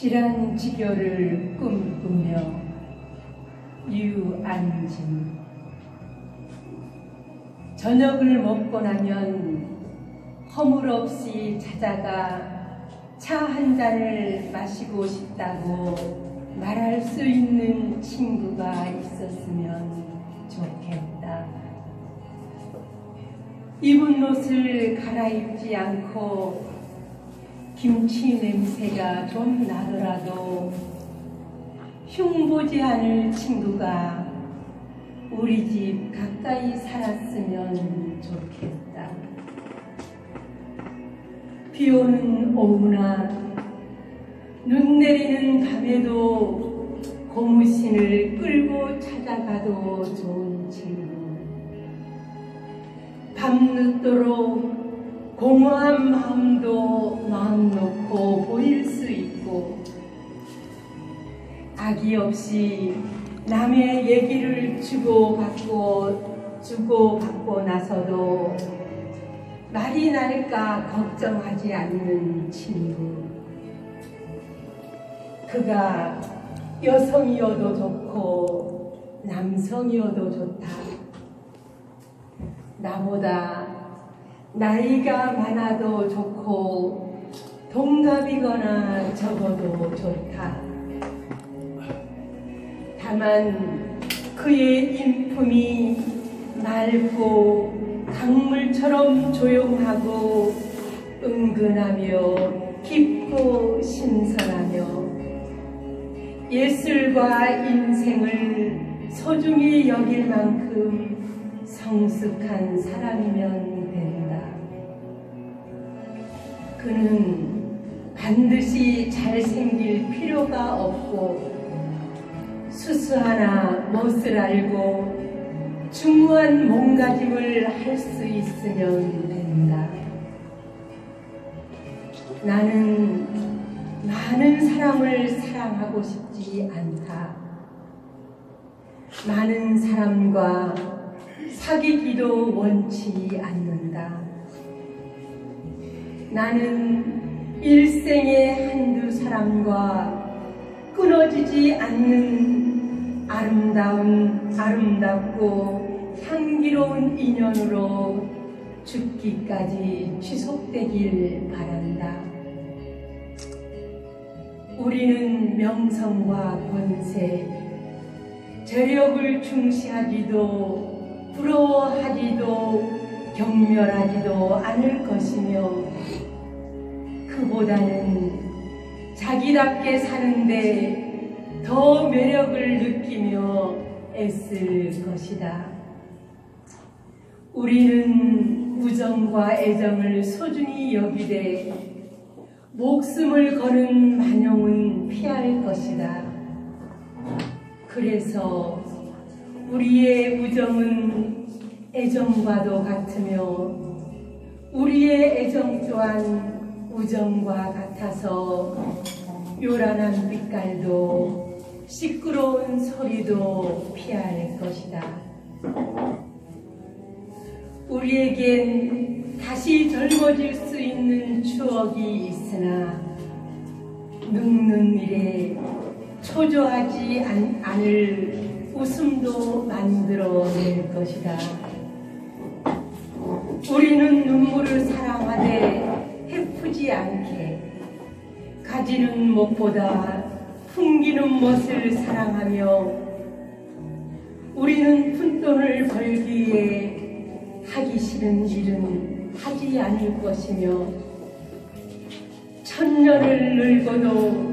질한 지교를 꿈꾸며 유안진 저녁을 먹고 나면 허물없이 찾아가 차 한 잔을 마시고 싶다고 말할 수 있는 친구가 있었으면 좋겠다. 입은 옷을 갈아입지 않고 김치 냄새가 좀 나더라도 흉보지 않을 친구가 우리 집 가까이 살았으면 좋겠다. 비 오는 오후나 눈 내리는 밤에도 고무신을 끌고 찾아가도 좋은 친구. 밤늦도록 공허한 마음도 마음 놓고 보일 수 있고 악의 없이 남의 얘기를 주고받고 주고받고 나서도 말이 날까 걱정하지 않는 친구. 그가 여성이어도 좋고 남성이어도 좋다. 나보다 나이가 많아도 좋고 동갑이거나 적어도 좋다. 다만 그의 인품이 맑고 강물처럼 조용하고 은근하며 깊고 신선하며 예술과 인생을 소중히 여길 만큼 성숙한 사람이면 된다. 그는 반드시 잘생길 필요가 없고 수수하나 멋을 알고 중후한 몸가짐을 할 수 있으면 된다. 나는 많은 사람을 사랑하고 싶지 않다. 많은 사람과 사귀기도 원치 않는다. 나는 일생에 한두 사람과 끊어지지 않는 아름다운, 아름답고 향기로운 인연으로 죽기까지 지속되길 바란다. 우리는 명성과 권세, 재력을 중시하지도 부러워하지도 경멸하지도 않을 것이며 그보다는 자기답게 사는데 더 매력을 느끼며 애쓸 것이다. 우리는 우정과 애정을 소중히 여기되 목숨을 거는 만용은 피할 것이다. 그래서 우리의 우정은 애정과도 같으며 우리의 애정 또한 우정과 같아서 요란한 빛깔도 시끄러운 소리도 피할 것이다. 우리에겐 다시 젊어질 수 있는 추억이 있으나 늙는 일에 초조하지 않, 않을 웃음도 만들어낼 것이다. 우리는 눈물을 사랑하되 해프지 않게 가지는 못보다 풍기는 멋을 사랑하며 우리는 푼돈을 벌기 위해 하기 싫은 일은 하지 않을 것이며 천년을 늙어도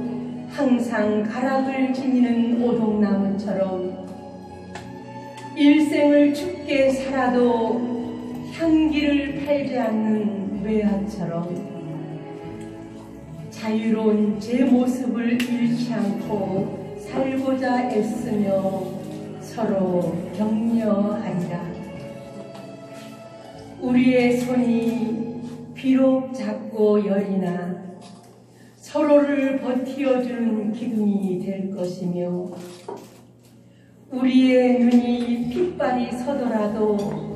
항상 가락을 지니는 오동나무처럼 일생을 춥게 살아도 향기를 팔지 않는 외화처럼 자유로운 제 모습을 잃지 않고 살고자 애쓰며 서로 격려하리라. 우리의 손이 비록 작고 여리나 서로를 버티어주는 기둥이 될 것이며 우리의 눈이 핏발이 서더라도